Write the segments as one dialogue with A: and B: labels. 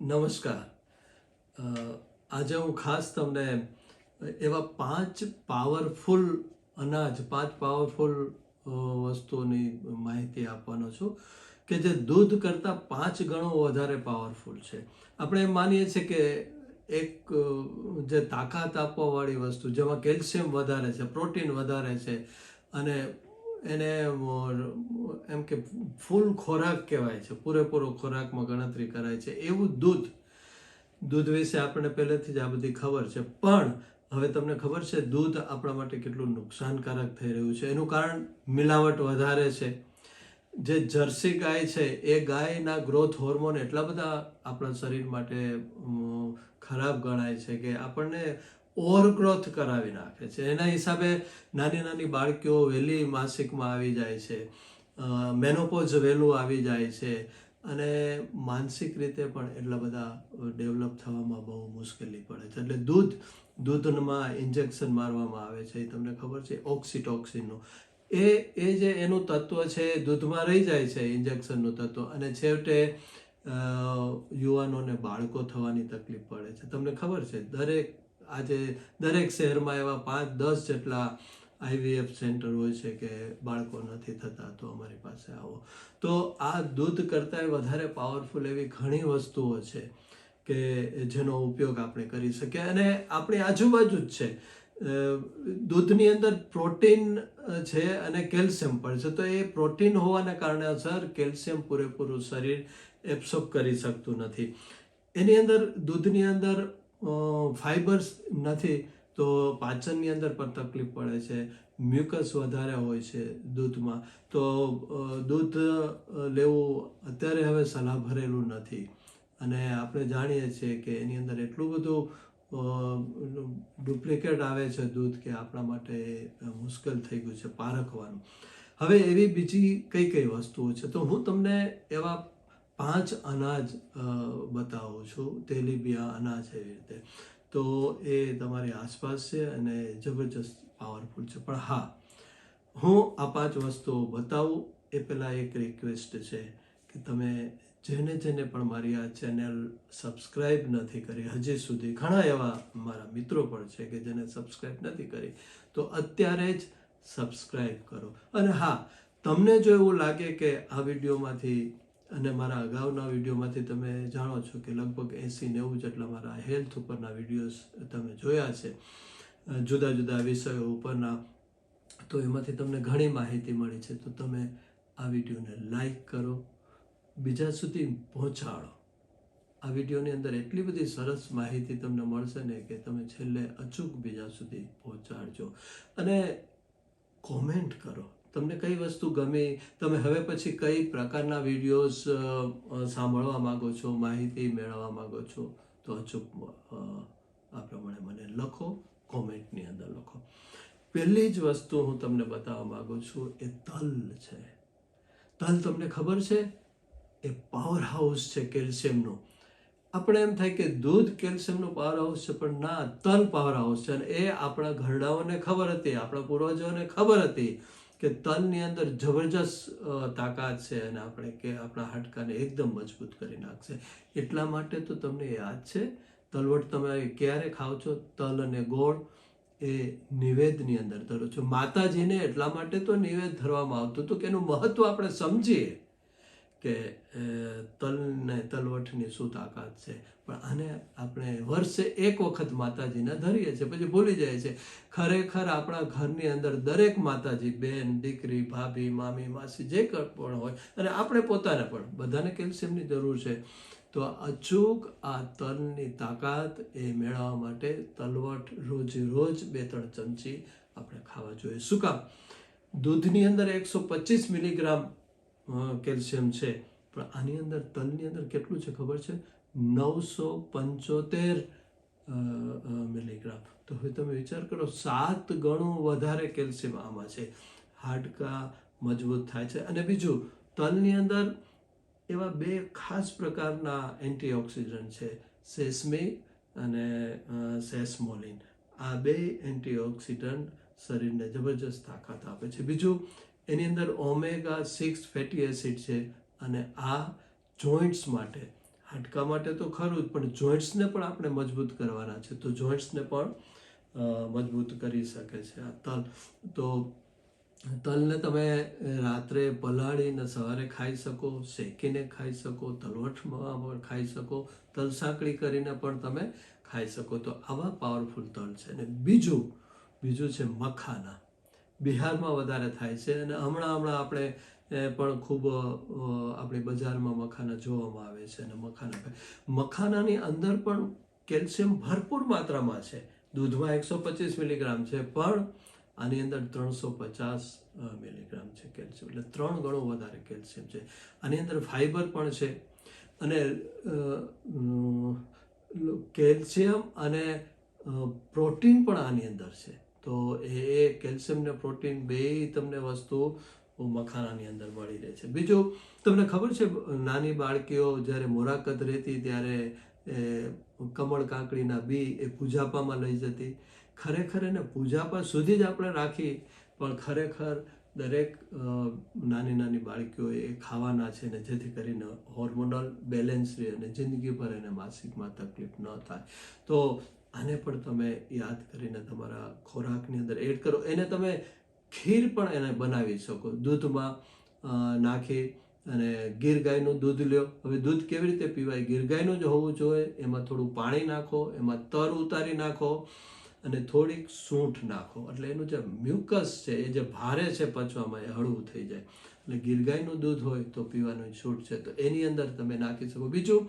A: નમસ્કાર. આજે હું ખાસ તમને એવા પાંચ પાવરફુલ અનાજ, પાંચ પાવરફુલ વસ્તુઓની માહિતી આપવાનો છું કે જે દૂધ કરતાં પાંચ ગણો વધારે પાવરફુલ છે. આપણે માનીએ છીએ કે એક જે તાકાત આપવાવાળી વસ્તુ, જેમાં કેલ્શિયમ વધારે છે પ્રોટીન વધારે છે, અને એને એમ કે ફૂલ ખોરાક કહેવાય છે, પૂરેપૂરો ખોરાકમાં ગણતરી કરાય છે. એવું દૂધ દૂધ વિશે આપણને પહેલેથી જ આ બધી ખબર છે. પણ હવે તમને ખબર છે, દૂધ આપણા માટે કેટલું નુકસાનકારક થઈ રહ્યું છે. એનું કારણ મિલાવટ વધારે છે. જે જર્સી ગાય છે, એ ગાયના ગ્રોથ હોર્મોન એટલા બધા આપણા શરીર માટે ખરાબ ગણાય છે કે આપણને ઓવરગ્રોથ કરાવી નાખે છે. એના હિસાબે નાની નાની બાળકીઓ વહેલી માસિકમાં આવી જાય છે. મેનોપોઝ વહેલું આવી જાય છે અને માનસિક રીતે પણ એટલા બધા ડેવલપ થવામાં બહુ મુશ્કેલી પડે છે. એટલે દૂધ, દૂધમાં ઇન્જેક્શન મારવામાં આવે છે. એ તમને ખબર છે? ઓક્સિટોક્સિનનું. એ એ જે એનું તત્વ છે દૂધમાં રહી જાય છે, ઇન્જેક્શનનું તત્વ. અને છેવટે યુવાનોને બાળકો થવાની તકલીફ પડે છે. તમને ખબર છે? દરેક આજે દરેક શહેરમાં એવા પાંચ, દસ જેટલા આઈવીએફ સેન્ટર હોય છે કે બાળકો નથી થતા, તો અમારી પાસે આવો. તો આ દૂધ કરતાં વધારે પાવરફુલ એવી ઘણી વસ્તુઓ છે કે જેનો ઉપયોગ આપણે કરી શકીએ. અને આપણી આજુબાજુ જ છે. દૂધની અંદર પ્રોટીન છે અને કેલ્શિયમ પણ છે. તો એ પ્રોટીન હોવાના કારણે અસર કેલ્શિયમ પૂરેપૂરું શરીર એબ્સોર્બ કરી શકતું નથી. એની અંદર, દૂધની અંદર ફાઈબર્સ નથી, તો પાચનની અંદર પણ તકલીફ પડે છે. મ્યુકસ વધારે હોય છે દૂધમાં. તો દૂધ લેવું અત્યારે હવે સલાહ ભરેલું નથી. અને આપણે જાણીએ છીએ કે એની અંદર એટલું બધું ડુપ્લિકેટ આવે છે દૂધ કે આપણા માટે મુશ્કેલ થઈ ગયું છે પારખવાનું. હવે એવી બીજી કઈ કઈ વસ્તુઓ છે? તો હું તમને એવા પાંચ અનાજ બતાવું છું. તેલીબિયા અનાજ એવી રીતે. તો એ તમારી આસપાસ છે અને જબરજસ્ત પાવરફુલ છે. પણ હા, હું આ પાંચ વસ્તુઓ બતાવું એ પહેલાં એક રિક્વેસ્ટ છે કે તમે જેને જેને પણ મારી આ ચેનલ સબસ્ક્રાઈબ નથી કરી, હજી સુધી ઘણા એવા મારા મિત્રો પણ છે કે જેને સબસ્ક્રાઈબ નથી કરી, તો અત્યારે જ સબસ્ક્રાઈબ કરો. અને હા, તમને જો એવું લાગે કે આ વિડીયોમાંથી અને મારા અગાઉના વિડીયોમાંથી તમે જાણો છો કે લગભગ એંસી નેવું જેટલા મારા હેલ્થ ઉપરના વિડીયોઝ તમે જોયા છે જુદા જુદા વિષયો ઉપરના. તો એમાંથી તમને ઘણી માહિતી મળી છે. તો તમે આ વિડીયોને લાઈક કરો, બીજા સુધી પહોંચાડો. આ વિડીયોની અંદર એટલી બધી સરસ માહિતી તમને મળશે ને કે તમે છેલ્લે અચૂક બીજા સુધી પહોંચાડજો. અને કોમેન્ટ કરો. તમને કઈ વસ્તુ ગમી? તમે હવે પછી કઈ પ્રકારના વિડીયોઝ સાંભળવા માગો છો, માહિતી મેળવવા માગો છો? તો અચૂક આ પ્રમાણે મને લખો, કોમેન્ટની અંદર લખો. પહેલી જ વસ્તુ હું તમને બતાવવા માગું છું, એ તલ છે. તલ તમને ખબર છે? એ પાવર હાઉસ છે કેલ્શિયમનું. આપણે એમ થાય કે દૂધ કેલ્શિયમનું પાવર હાઉસ છે, પણ ના, તલ પાવર હાઉસ છે. અને એ આપણા ઘરડાઓને ખબર હતી, આપણા પૂર્વજોને ખબર હતી. કે તલની અંદર જબરજસ્ત તાકાત છે અને આપણે કે આપણા હાડકાને એકદમ મજબૂત કરી નાખશે. એટલા માટે તો તમને યાદ છે, તલવટ તમે ક્યારે ખાવ છો? તલ અને ગોળ એ નિવેદની અંદર ધરો છો. માતાજીને એટલા માટે તો નિવેદ ધરવામાં આવતું હતું કે એનું મહત્વ આપણે સમજીએ. કે તલને તલવટની શું તાકાત છે? પણ આને આપણે વર્ષે એક વખત માતાજીને ધરીએ છીએ. પછી ભૂલી જાય છે. ખરેખર આપણા ઘરની અંદર દરેક માતાજી, બેન, દીકરી, ભાભી, મામી, માસી, જે પણ હોય, અને આપણે પોતાને પણ, બધાને કેલ્શિયમની જરૂર છે. તો અચૂક આ તલની તાકાત એ મેળવવા માટે તલવટ રોજ રોજ બે ત્રણ ચમચી આપણે ખાવા જોઈએ. શું કામ? દૂધની અંદર એકસો પચીસ મિલીગ્રામ કેલ્શિયમ છે. પણ આની અંદર તલની અંદર કેટલું છે ખબર છે? નવસો પંચોતેર મિલીગ્રામ. તો હવે તમે વિચાર કરો, સાત ગણું વધારે કેલ્શિયમ આમાં છે. હાડકા મજબૂત થાય છે. અને બીજું તલની અંદર એવા બે ખાસ પ્રકારના એન્ટીઓક્સિડન્ટ છે, સેસ્મી અને સેસ્મોલિન. આ બે એન્ટીઓક્સિડન્ટ શરીરને જબરજસ્ત તાકાત આપે છે. બીજું એની અંદર ઓમેગા સિક્સ ફેટી એસિડ છે અને આ જોઈન્ટ્સ માટે, હાડકા માટે તો ખરું જ, પણ જોઈન્ટ્સને પણ આપણે મજબૂત કરવાના છે. તો જોઈન્ટ્સને પણ મજબૂત કરી શકે છે આ તલ. તો તલને તમે રાત્રે પલાળીને સવારે ખાઈ શકો, શેકીને ખાઈ શકો તલવટમાં પણ ખાઈ શકો તલ સાંકળી કરીને પણ તમે ખાઈ શકો. તો આવા પાવરફુલ તલ છે. અને બીજું બીજું છે મખાના. બિહારમાં વધારે થાય છે અને હમણાં હમણાં આપણે પણ ખૂબ આપણી બજારમાં મખાના જોવામાં આવે છે અને મખાના મખાનાની અંદર પણ કેલ્શિયમ ભરપૂર માત્રામાં છે. દૂધમાં એકસો પચીસ મિલીગ્રામ છે, પણ આની અંદર ત્રણસો પચાસ મિલીગ્રામ છે કેલ્શિયમ. એટલે ત્રણ ગણું વધારે કેલ્શિયમ છે. આની અંદર ફાઈબર પણ છે અને કેલ્શિયમ અને પ્રોટીન પણ આની અંદર છે. તો એ કેલ્શિયમ ને પ્રોટીન બેય તમને વસ્તુ મખાનાની અંદર મળી રહે છે. બીજું, તમને ખબર છે, નાની બાળકીઓ જ્યારે મોરાકત રહેતી ત્યારે કમળ કાંકડીના બી એ પૂજાપામાં લઈ જતી. ખરેખર એને પૂજાપા સુધી જ આપણે રાખી, પણ ખરેખર દરેક નાની નાની બાળકીઓ એ ખાવાના છે ને જેથી કરીને હોર્મોનલ બેલેન્સ રહે અને જિંદગીભર એને માસિકમાં તકલીફ ન થાય. તો આને પણ તમે યાદ કરીને તમારા ખોરાકની અંદર એડ કરો. એને તમે ખીર પણ એને બનાવી શકો. દૂધમાં નાખી અને ગીર ગાયનું દૂધ લ્યો. હવે દૂધ કેવી રીતે પીવાય? ગીર ગાયનું જ હોવું જોઈએ. એમાં થોડું પાણી નાખો, એમાં તર ઉતારી નાખો અને થોડીક સૂંઠ નાખો. એટલે એનું જે મ્યુકસ છે, એ જે ભારે છે પચવામાં, એ હળવું થઈ જાય. એટલે ગીર ગાયનું દૂધ હોય તો પીવાનું છૂટ છે. તો એની અંદર તમે નાખી શકો. બીજું,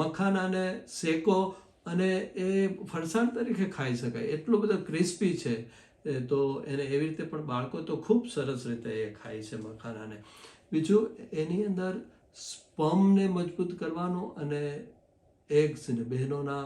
A: મખાનાને શેકો અને એ ફરસાણ તરીકે ખાઈ શકાય. એટલો બધો ક્રિસ્પી છે. તો એને એવી રીતે પણ બાળકો તો ખૂબ સરસ રીતે એ ખાય છે મખાનાને. બીજું, એની અંદર સ્પમને મજબૂત કરવાનું અને એગ્સને, બહેનોના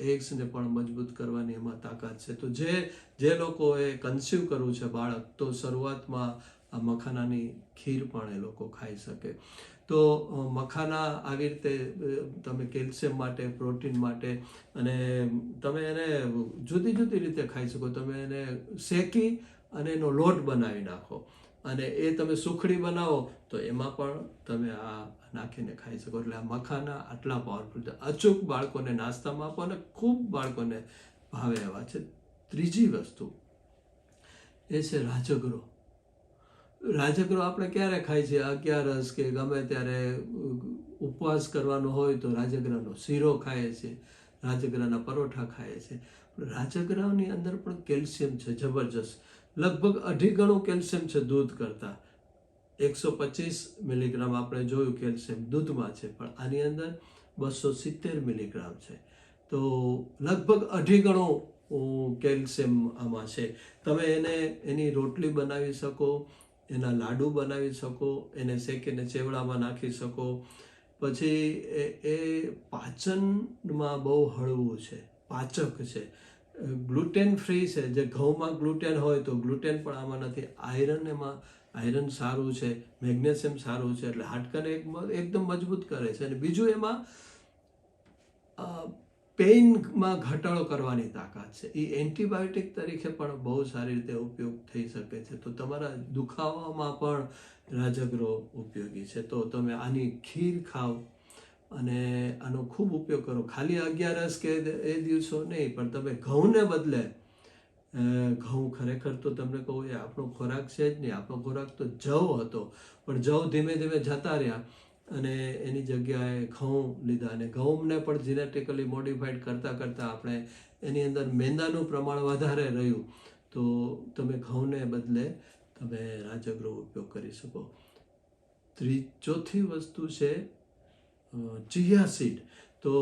A: એગ્સને પણ મજબૂત કરવાની એમાં તાકાત છે. તો જે જે લોકોએ કન્સ્યુમ કરવું છે બાળક, તો શરૂઆતમાં આ મખાનાની ખીર પણ એ લોકો ખાઈ શકે. તો મખાના આવી રીતે તમે કેલ્શિયમ માટે, પ્રોટીન માટે અને તમે એને જુદી જુદી રીતે ખાઈ શકો. તમે એને શેકી અને એનો લોટ બનાવી નાખો. અને એ તમે સુખડી બનાવો તો એમાં પણ તમે આ નાખીને ખાઈ શકો. એટલે આ મખાના આટલા પાવરફુલ છે. અચૂક બાળકોને નાસ્તામાં આપો અને ખૂબ બાળકોને ભાવે એવા છે. ત્રીજી વસ્તુ એ છે રાજગરો રાજગરો આપણે ક્યારે ખાય છે? અગિયારસ કે ગમે ત્યારે ઉપવાસ કરવાનો હોય તો રાજગરાનો શીરો ખાય છે રાજગરાના પરોઠા ખાય છે. રાજગરાની અંદર પણ કેલ્શિયમ છે, જબરજસ્ત. લગભગ અઢી ગણું કેલ્શિયમ છે દૂધ કરતાં. એકસો પચીસ મિલીગ્રામ આપણે જોયું કેલ્શિયમ દૂધમાં છે, પણ આની અંદર બસો સિત્તેર મિલીગ્રામ છે. તો લગભગ અઢી ગણું કેલ્શિયમ આમાં છે. તમે એને, એની રોટલી બનાવી શકો એના લાડુ બનાવી શકો, એને શેકીને ચેવડામાં નાખી શકો. પછી એ એ પાચનમાં બહુ હળવું છે, પાચક છે. ગ્લુટેન ફ્રી છે, જે ઘઉંમાં ગ્લુટેન હોય તો ગ્લુટેન પણ આમાં નથી. આયરન એમાં, આયરન સારું છે, મેગ્નેશિયમ સારું છે, એટલે હાડકાને એક એકદમ મજબૂત કરે છે. અને બીજું એમાં પેઇનમાં ઘટાડો કરવાની તાકાત છે. એ એન્ટીબાયોટિક તરીકે પણ બહુ સારી રીતે ઉપયોગ થઈ શકે છે. તો તમારા દુખાવામાં પણ રાજગરો ઉપયોગી છે. તો તમે આની ખીર ખાઓ અને આનો ખૂબ ઉપયોગ કરો. ખાલી અગિયારસ કે એ દિવસો નહીં, પણ તમે ઘઉંને બદલે ઘઉં ખરેખર તો તમને કહું એ આપણો ખોરાક છે જ નહીં. આપણો ખોરાક તો જવ હતો. પણ જવ ધીમે ધીમે જતા રહ્યા. અને એની જગ્યાએ ઘઉં લીધા અને ઘઉંને પણ જીનેટિકલી મોડિફાઈડ કરતાં કરતાં આપણે એની અંદર મેંદાનું પ્રમાણ વધારે રહ્યું. તો તમે ઘઉંને બદલે તમે રાજગરો ઉપયોગ કરી શકો. ત્રી, ચોથી વસ્તુ છે ચિયા સીડ. તો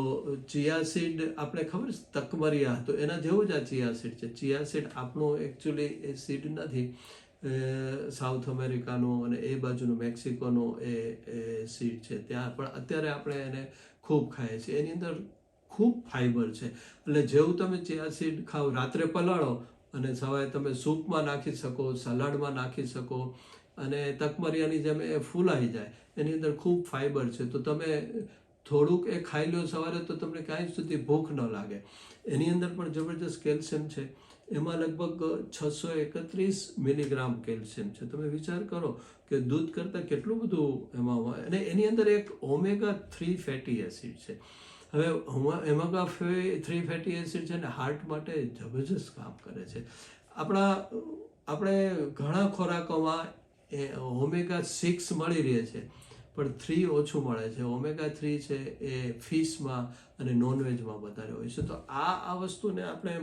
A: ચિયા સીડ આપણે ખબર છે, તકમરિયા. તો એના જેવું જ આ ચિયા સીડ છે. ચિયા સીડ આપણું એકચ્યુઅલી એ સીડ નથી. સાઉથ અમેરિકાનું અને એ બાજુનું મેક્સિકોનું એ સીડ છે. ત્યાં પણ અત્યારે આપણે એને ખૂબ ખાઈએ છીએ. એની અંદર ખૂબ ફાઈબર છે. એટલે જેવું તમે ચિયા સીડ ખાઓ રાત્રે પલાળો અને સવારે તમે સૂપમાં નાખી શકો, સલાડમાં નાખી શકો અને તકમરિયાની જેમ એ ફૂલાઈ જાય. એની અંદર ખૂબ ફાઈબર છે. તો તમે થોડુંક એ ખાઈ લો સવારે તો તમને કાંઈ સુધી ભૂખ ન લાગે. એની અંદર પણ જબરજસ્ત કેલ્શિયમ છે. એમાં લગભગ છસો એકત્રીસ મિલીગ્રામ કેલ્શિયમ છે. તમે વિચાર કરો કે દૂધ કરતાં કેટલું બધું એમાં હોય. અને એની અંદર એક ઓમેગા થ્રી ફેટી એસિડ છે. હવે એમેગા થ્રી ફેટી એસિડ છે ને હાર્ટ માટે જબરજસ્ત કામ કરે છે. આપણા, આપણે ઘણા ખોરાકોમાં એ ઓમેગા સિક્સ મળી રહે છે, પણ થ્રી ઓછું મળે છે. ઓમેગા થ્રી છે એ ફિશમાં અને નોનવેજમાં વધારે હોય છે. તો આ આ વસ્તુને આપણે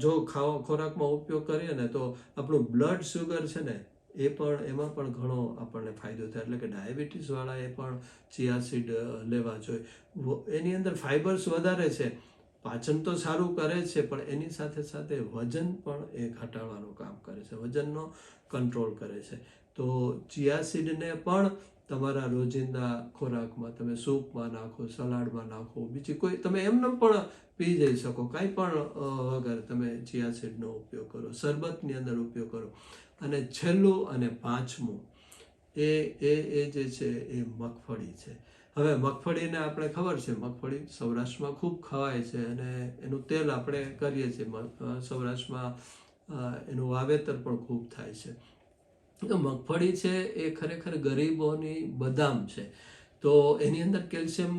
A: જો ખાવા ખોરાકમાં ઉપયોગ કરીએ ને તો આપણું બ્લડ શુગર છે ને એ પણ, એમાં પણ ઘણો આપણને ફાયદો થાય. એટલે કે ડાયાબિટીસવાળા એ પણ ચિયાસીડ લેવા જોઈએ. એની અંદર ફાઇબર્સ વધારે છે. પાચન તો સારું કરે છે, પણ એની સાથે સાથે વજન પણ એ ઘટાડવાનું કામ કરે છે. વજનનો કંટ્રોલ કરે છે. તો ચિયાસીડને પણ તમારા રોજિંદા ખોરાકમાં તમે સૂપમાં નાખો, સલાડમાં નાખો, બીજી કોઈ, તમે એમને પણ પી જઈ શકો. કાંઈ પણ વગર તમે ચિયાસીડનો ઉપયોગ કરો, શરબતની અંદર ઉપયોગ કરો. અને છેલ્લું અને પાંચમું, એ એ એ જે છે, એ મગફળી છે. હવે મગફળીને આપણે ખબર છે, મગફળી સૌરાષ્ટ્રમાં ખૂબ ખવાય છે અને એનું તેલ આપણે કરીએ છીએ. સૌરાષ્ટ્રમાં એનું વાવેતર પણ ખૂબ થાય છે. તો મગફળી છે એ ખરેખર ગરીબોની બદામ છે. તો એની અંદર કેલ્શિયમ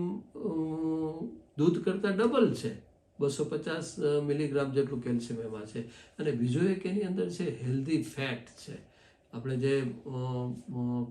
A: દૂધ કરતાં ડબલ છે. બસો પચાસ મિલીગ્રામ જેટલું કેલ્શિયમ એમાં છે. અને બીજું એક એની અંદર છે હેલ્ધી ફેટ છે. આપણે જે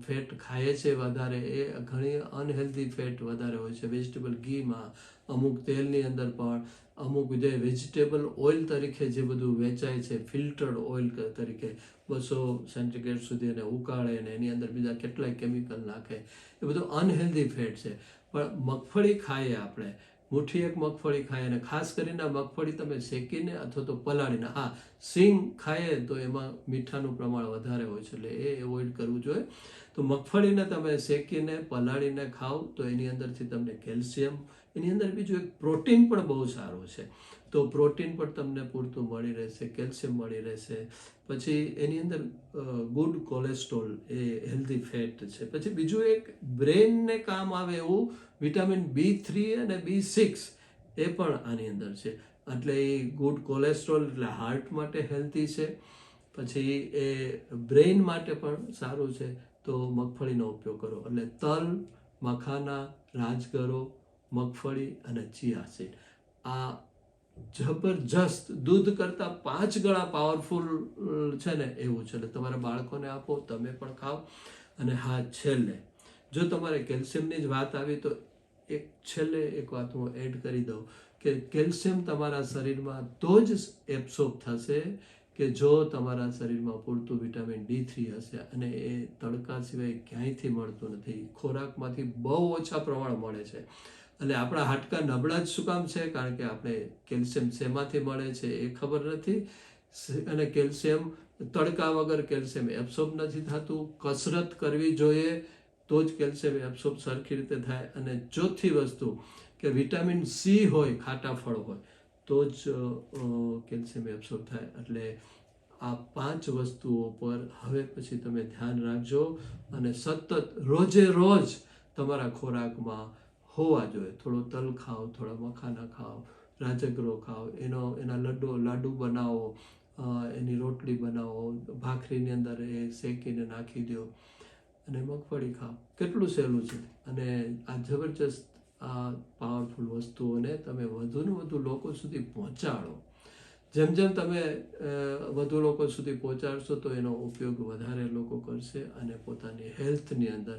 A: ફેટ ખાઈએ છીએ વધારે, એ ઘણી અનહેલ્ધી ફેટ વધારે હોય છે. વેજીટેબલ ઘીમાં, અમુક તેલની અંદર પણ, અમુક જે વેજીટેબલ ઓઇલ તરીકે જે બધું વેચાય છે ફિલ્ટર્ડ ઓઇલ તરીકે, બસો સેન્ટીગ્રેડ સુધી એને ઉકાળે ને એની અંદર બીજા કેટલાય કેમિકલ નાખે. એ બધું અનહેલ્ધી ફેટ છે. પણ મગફળી ખાઈએ આપણે મુઠ્ઠી એક મગફળી ખાઈએ અને ખાસ કરીને મગફળી તમે શેકીને અથવા તો પલાળીને, હા, સિંગ ખાઈએ તો એમાં મીઠાનું પ્રમાણ વધારે હોય છે, એટલે એ એવોઇડ કરવું જોઈએ. તો મગફળીને તમે શેકીને, પલાળીને ખાઓ તો એની અંદરથી તમને કેલ્શિયમ, એની અંદર બીજું એક પ્રોટીન પણ બહુ સારું છે. તો પ્રોટીન પણ તમને પૂરતું મળી રહેશે, કેલ્શિયમ મળી રહેશે. પછી એની અંદર ગુડ કોલેસ્ટ્રોલ એ હેલ્ધી ફેટ છે. પછી બીજું એક બ્રેનને કામ આવે એવું વિટામિન બી થ્રી અને બી સિક્સ એ પણ આની અંદર છે. એટલે એ ગુડ કોલેસ્ટ્રોલ એટલે હાર્ટ માટે હેલ્ધી છે. પછી એ બ્રેઇન માટે પણ સારું છે. તો મગફળીનો ઉપયોગ કરો. એટલે તલ, મખાના, રાજગરો, મગફળી અને ચિયા સીડ આ જબરજસ્ત દૂધ કરતાં પાંચ ગણા પાવરફુલ છે ને, એવું છે. એટલે તમારા બાળકોને આપો, તમે પણ ખાઓ અને હા, છેલ્લે, જો તમારે કેલ્શિયમની જ વાત આવી, તો એક છેલ્લે એક વાત હું એડ કરી દઉં કે કેલ્શિયમ તમારા શરીરમાં તો જ એબ્સોર્બ થશે કે જો તમારા શરીરમાં પૂરતું વિટામિન ડી થ્રી હશે અને એ તડકા સિવાય ક્યાંયથી મળતું નથી. ખોરાકમાંથી બહુ ઓછા પ્રમાણ મળે છે. એટલે આપણા હાડકા નબળા જ શું કામ છે? કારણ કે આપણે કેલ્શિયમ શેમાંથી મળે છે એ ખબર નથી. અને કેલ્શિયમ તડકા વગર કેલ્શિયમ એબ્સોર્બ નથી થતું. કસરત કરવી જોઈએ તો જ કેલ્શિયમ એબ્સોર્બ સરખી રીતે થાય. અને ચોથી વસ્તુ કે વિટામિન સી હોય, ખાટા ફળ હોય, તો જ કેલ્શિયમ એબ્સોર્બ થાય. એટલે આ પાંચ વસ્તુઓ પર હવે પછી તમે ધ્યાન રાખજો. અને સતત રોજે રોજ તમારા ખોરાકમાં હોવા જોઈએ. થોડો તલ ખાઓ, થોડા મખાના ખાઓ, રાજગરો ખાઓ, એનો, એના લડ્ડો, લાડુ બનાવો એની રોટલી બનાવો, ભાખરીની અંદર એ શેકીને નાખી દો અને મગફળી ખાઓ. કેટલું સહેલું છે. અને આ જબરજસ્ત, આ પાવરફુલ વસ્તુઓને તમે વધુને વધુ લોકો સુધી પહોંચાડો. જેમ જેમ તમે વધુ લોકો સુધી પહોંચાડશો તો એનો ઉપયોગ વધારે લોકો કરશે અને પોતાની હેલ્થની અંદર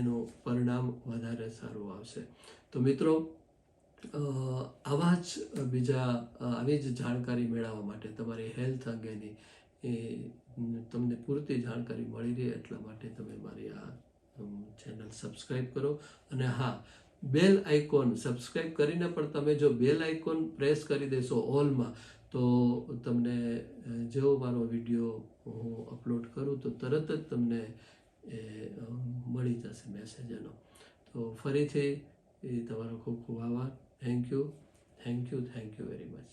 A: એનું પરિણામ વધારે સારું આવશે. તો મિત્રો આવા જ બીજા આવી જ જાણકારી મેળવવા માટે તમારી હેલ્થ અંગેની એ તમને પૂરતી જાણકારી મળી રહે એટલા માટે તમે મારી આ ચેનલ સબસ્ક્રાઈબ કરો. અને હા, બેલ આઇકોન સબસ્ક્રાઈબ કરીને પણ તમે જો બેલ આઇકોન પ્રેસ કરી દેશો ઓલમાં, તો તમને જેવો મારો વીડિયો હું અપલોડ કરું, તો તરત જ તમને એ મળી જશે મેસેજ એનો. તો ફરીથી તમારો ખૂબ ખૂબ આભાર. Thank you thank you thank you very much